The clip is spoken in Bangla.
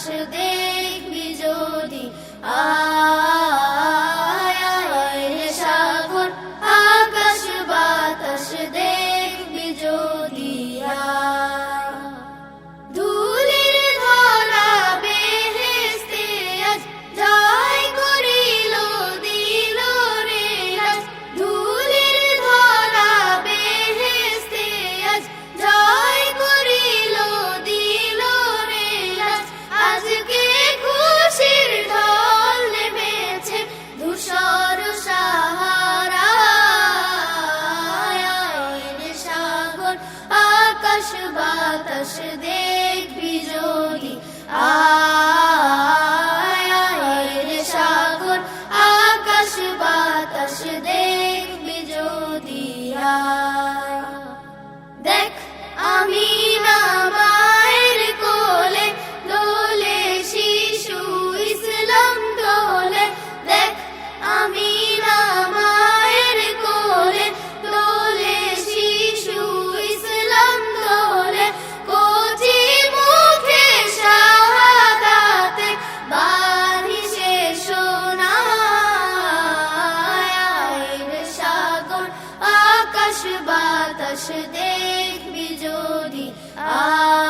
আকাশ দেখবি যদি আ বাতাস দেখবি যদি। আরে সাগর আকাশ বাতাস দেখবি যদি। আ আকাশ দেখবি যদি আ